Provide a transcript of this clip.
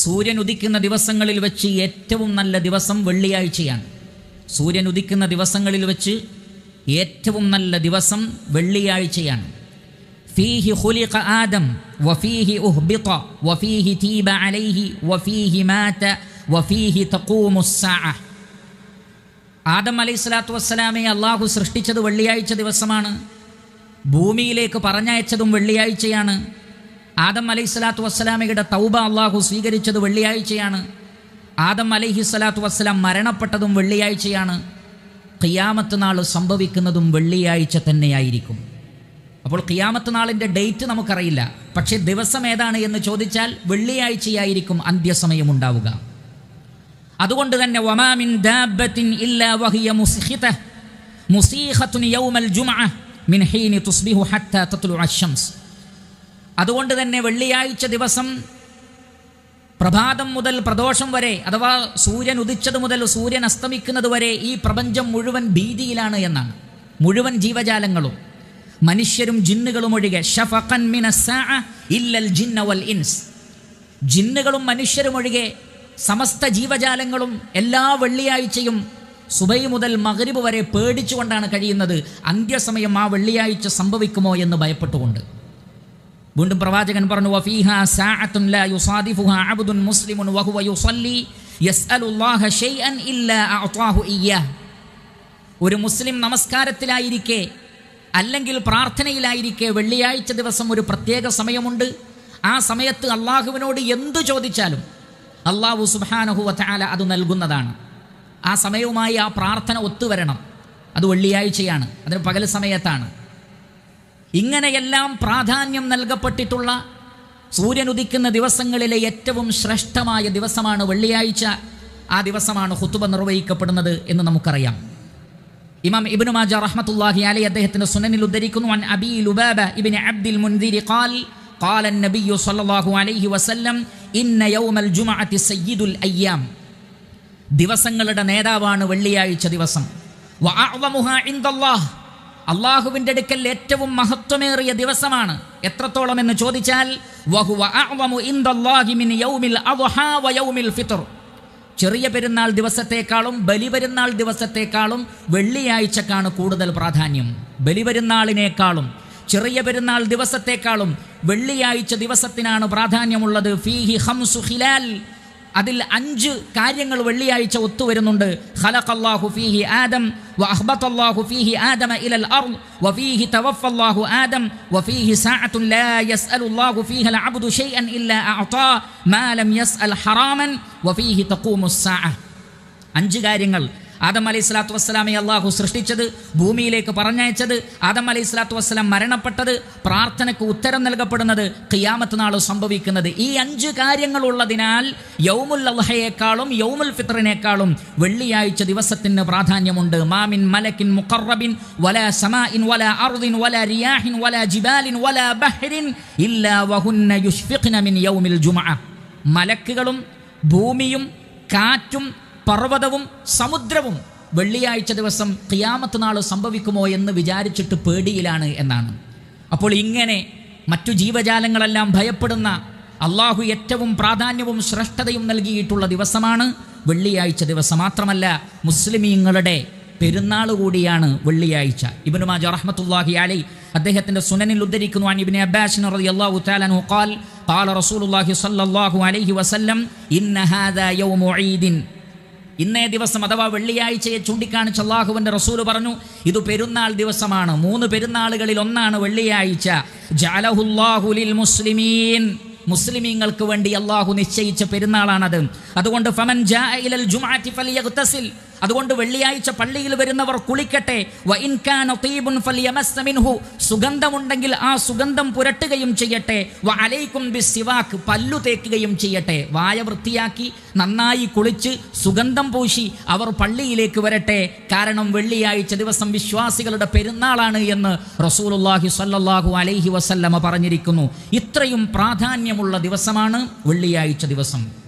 സൂര്യൻ ഉദിക്കുന്ന ദിവസങ്ങളിൽ വെച്ച് ഏറ്റവും നല്ല ദിവസം വെള്ളിയാഴ്ചയാണ്. സൂര്യൻ ഉദിക്കുന്ന ദിവസങ്ങളിൽ വെച്ച് ഏറ്റവും നല്ല ദിവസം വെള്ളിയാഴ്ചയാണ്. ഫീഹി ഖുലിഖ ആദം വഫീഹി ഉഹ്ബിത വഫീഹി തീബ അലൈഹി വഫീഹി മാത വഫീഹി തഖൂമുസ്സാഅ ആദം അലൈഹി സ്വലാത്തു വസ്സലാമെ അള്ളാഹു സൃഷ്ടിച്ചത് വെള്ളിയാഴ്ച ദിവസമാണ്. ഭൂമിയിലേക്ക് പറഞ്ഞയച്ചതും വെള്ളിയാഴ്ചയാണ്. ആദം അലൈഹി സ്വലാത്തു വസ്സലാമയുടെ തൗബ അള്ളാഹു സ്വീകരിച്ചത് വെള്ളിയാഴ്ചയാണ്. ആദം അലൈഹി സ്വലാത്തു വസ്സലാം മരണപ്പെട്ടതും വെള്ളിയാഴ്ചയാണ്. ഖിയാമത്ത് നാൾ സംഭവിക്കുന്നതും വെള്ളിയാഴ്ച തന്നെയായിരിക്കും. അപ്പോൾ ഖിയാമത്ത് നാളിന്റെ ഡേറ്റ് നമുക്കറിയില്ല. പക്ഷേ ദിവസം ഏതാണ് എന്ന് ചോദിച്ചാൽ വെള്ളിയാഴ്ചയായിരിക്കും അന്ത്യസമയം ഉണ്ടാവുക അതുകൊണ്ട് തന്നെ വമാമിൻ വഹിയ യൗമൽ ജുമഅ മിൻ ഹീനി തുസ്ബിഹു ഹത്താ തത്ലു അശംസ് അതുകൊണ്ട് തന്നെ വെള്ളിയാഴ്ച ദിവസം പ്രഭാതം മുതൽ പ്രദോഷം വരെ അഥവാ സൂര്യൻ ഉദിച്ചത് മുതൽ സൂര്യൻ അസ്തമിക്കുന്നത് വരെ ഈ പ്രപഞ്ചം മുഴുവൻ ഭീതിയിലാണ് എന്നാണ്. മുഴുവൻ ജീവജാലങ്ങളും മനുഷ്യരും ജിന്നുകളും ഒഴികെ. ഇല്ലൽ ഇൻസ്. ജിന്നുകളും മനുഷ്യരും ഒഴികെ സമസ്ത ജീവജാലങ്ങളും എല്ലാ വെള്ളിയാഴ്ചയും സുബൈ മുതൽ മകരിബ് വരെ പേടിച്ചുകൊണ്ടാണ് കഴിയുന്നത്. അന്ത്യസമയം ആ വെള്ളിയാഴ്ച സംഭവിക്കുമോ എന്ന് ഭയപ്പെട്ടുകൊണ്ട്. വീണ്ടും പ്രവാചകൻ പറഞ്ഞു വഫീഹ സാഅത്തുൻ ലാ യുസാദിഫുഹ അബ്ദുൻ മുസ്ലിമുൻ വഹുവ യുസല്ലി യസ്അലുല്ലാഹ ഷൈഅൻ ഇല്ലാ അഅതാഹു ഇയ്യാ. ഒരു മുസ്ലിം നമസ്കാരത്തിലായിരിക്കെ അല്ലെങ്കിൽ പ്രാർത്ഥനയിലായിരിക്കെ വെള്ളിയാഴ്ച ദിവസം ഒരു പ്രത്യേക സമയമുണ്ട്. ആ സമയത്ത് അള്ളാഹുവിനോട് എന്തു ചോദിച്ചാലും അള്ളാഹു സുബാനഹു വത്താല അത് നൽകുന്നതാണ്. ആ സമയവുമായി ആ പ്രാർത്ഥന ഒത്തുവരണം. അത് വെള്ളിയാഴ്ചയാണ്. അതിന് പകൽ സമയത്താണ്. ഇങ്ങനെയെല്ലാം പ്രാധാന്യം നൽകപ്പെട്ടിട്ടുള്ള സൂര്യൻ ഉദിക്കുന്ന ദിവസങ്ങളിലെ ഏറ്റവും ശ്രേഷ്ഠമായ ദിവസമാണ് വെള്ളിയാഴ്ച ആ ദിവസമാണ് ഹുത്തുബ നിർവഹിക്കപ്പെടുന്നത് എന്ന് നമുക്കറിയാം ഇമാം ഇബ്നു മാജ റഹ്മത്തുള്ളാഹി അലൈഹി അദ്ദേഹത്തിന്റെ സുനനിൽ ഉദ്ധരിക്കുന്നു അൻ അബി ലുബാബ ഇബ്നു അബ്ദുൽ മുൻദിരി ഖാൽ قال النبي صلى الله عليه وسلم إن يوم الجمعة سيد الأيام ദിവസങ്ങളുടെ നേതാവാണ് വെള്ളിയാഴ്ച ദിവസം വഅഅ്ളമുഹാ ഇൻദല്ലാഹ് അള്ളാഹുവിന്റെ അടുക്കൽ ഏറ്റവും മഹത്വമേറിയ ദിവസമാണ്. എത്രത്തോളം എന്ന് ചോദിച്ചാൽ ചെറിയ പെരുന്നാൾ ദിവസത്തെക്കാളും ബലിപെരുന്നാൾ ദിവസത്തെക്കാളും വെള്ളിയാഴ്ചക്കാണ് കൂടുതൽ പ്രാധാന്യം. ബലിപെരുന്നാളിനേക്കാളും ചെറിയ പെരുന്നാൾ ദിവസത്തെക്കാളും വെള്ളിയാഴ്ച ദിവസത്തിനാണ് പ്രാധാന്യമുള്ളത്. ഫീഹി ഹംസു ഹിലാൽ അതിൽ അഞ്ച് കാര്യങ്ങൾ വെള്ളിയാഴ്ച ഒത്തുവരുന്നുണ്ട്. ഖലഖല്ലാഹു ഫീഹി ആദം വഅഹ്ബതല്ലാഹു ഫീഹി ആദമ ഇലൽ അർൾ വഫീഹി തവഫല്ലാഹു ആദം വഫീഹി സാഅത്തുൻ ലാ യസ്അലുല്ലാഹു ഫീഹൽ അബ്ദു ഷൈഅൻ ഇല്ലാ അഅതാ മാ ലം യസ്അൽ ഹറാമൻ വഫീഹി تقوم സാഅ. അഞ്ച് കാര്യങ്ങൾ. ആദം അലൈഹി സ്വലാത്തു വസ്സലാമെ അള്ളാഹു സൃഷ്ടിച്ചത് ഭൂമിയിലേക്ക് പറഞ്ഞയച്ചത് ആദം അലൈഹി സ്വലാത്തു വസ്സലാം മരണപ്പെട്ടത് പ്രാർത്ഥനയ്ക്ക് ഉത്തരം നൽകപ്പെടുന്നത് ഖിയാമത്ത് നാൾ സംഭവിക്കുന്നത്. ഈ അഞ്ച് കാര്യങ്ങളുള്ളതിനാൽ യൗമുൽ അള്ളഹയേക്കാളും യൗമുൽ ഫിത്റിനേക്കാളും വെള്ളിയാഴ്ച ദിവസത്തിന് പ്രാധാന്യമുണ്ട്. മാമിൻ മലക്കിൻ മുഖറബിൻ വല സമാഇൻ വല അർദിൻ വല റിയാഹിൻ വല ജിബാലിൻ വല ബഹ്റിൻ ഇല്ലാ വഹുന്ന യുഷ്ഫിഖ്ന മിൻ യൗമിൽ ജുമഅ മലക്കുകളും ഭൂമിയും കാറ്റും പർവതവും സമുദ്രവും വെള്ളിയാഴ്ച ദിവസം കിയാമത്ത് നാൾ സംഭവിക്കുമോ എന്ന് വിചാരിച്ചിട്ട് പേടിയിലാണ് എന്നാണ്. അപ്പോൾ ഇങ്ങനെ മറ്റു ജീവജാലങ്ങളെല്ലാം ഭയപ്പെടുന്ന അള്ളാഹു ഏറ്റവും പ്രാധാന്യവും ശ്രേഷ്ഠതയും നൽകിയിട്ടുള്ള ദിവസമാണ് വെള്ളിയാഴ്ച ദിവസം. മാത്രമല്ല മുസ്ലിമീങ്ങളുടെ പെരുന്നാൾ കൂടിയാണ് വെള്ളിയാഴ്ച. ഇബ്നു മാജ അലി അലൈ അദ്ദേഹത്തിന്റെ സുനനിൽ ഉദ്ധരിക്കുന്നു. ഇബ്നു അബ്ബാസ് ഖാൽ ഖാല റസൂലുള്ളാഹി സ്വല്ലല്ലാഹു അലൈഹി വസല്ലം ഇന്ന ഹാദാ യൗമു ഈദിൻ ഇന്നേ ദിവസം അഥവാ വെള്ളിയാഴ്ചയെ ചൂണ്ടിക്കാണിച്ച് അള്ളാഹുവിന്റെ റസൂൽ പറഞ്ഞു ഇത് പെരുന്നാൾ ദിവസമാണ്. മൂന്ന് പെരുന്നാളുകളിൽ ഒന്നാണ് വെള്ളിയാഴ്ച. ജാലഹുല്ലാഹുലിൽ മുസ്ലിമീൻ. മുസ്ലിമീങ്ങൾക്ക് വേണ്ടി അള്ളാഹു നിശ്ചയിച്ച പെരുന്നാളാണത്. അതുകൊണ്ട് ഫമൻ ജുമുഅത്തി ഫലിയഗ്തസിൽ. അതുകൊണ്ട് വെള്ളിയാഴ്ച പള്ളിയിൽ വരുന്നവർ കുളിക്കട്ടെ. സുഗന്ധമുണ്ടെങ്കിൽ ആ സുഗന്ധം പുരട്ടുകയും ചെയ്യട്ടെ. വ അലൈക്കും ബിസ്സിവാക്ക് പല്ലു തേക്കുകയും ചെയ്യട്ടെ. വായ വൃത്തിയാക്കി നന്നായി കുളിച്ച് സുഗന്ധം പൂശി അവർ പള്ളിയിലേക്ക് വരട്ടെ. കാരണം വെള്ളിയാഴ്ച ദിവസം വിശ്വാസികളുടെ പെരുന്നാളാണ് എന്ന് റസൂലുള്ളാഹി സല്ലാഹു അലൈഹി വസല്ലമ പറഞ്ഞിരിക്കുന്നു. ഇത്രയും പ്രാധാന്യമുള്ള ദിവസമാണ് വെള്ളിയാഴ്ച ദിവസം.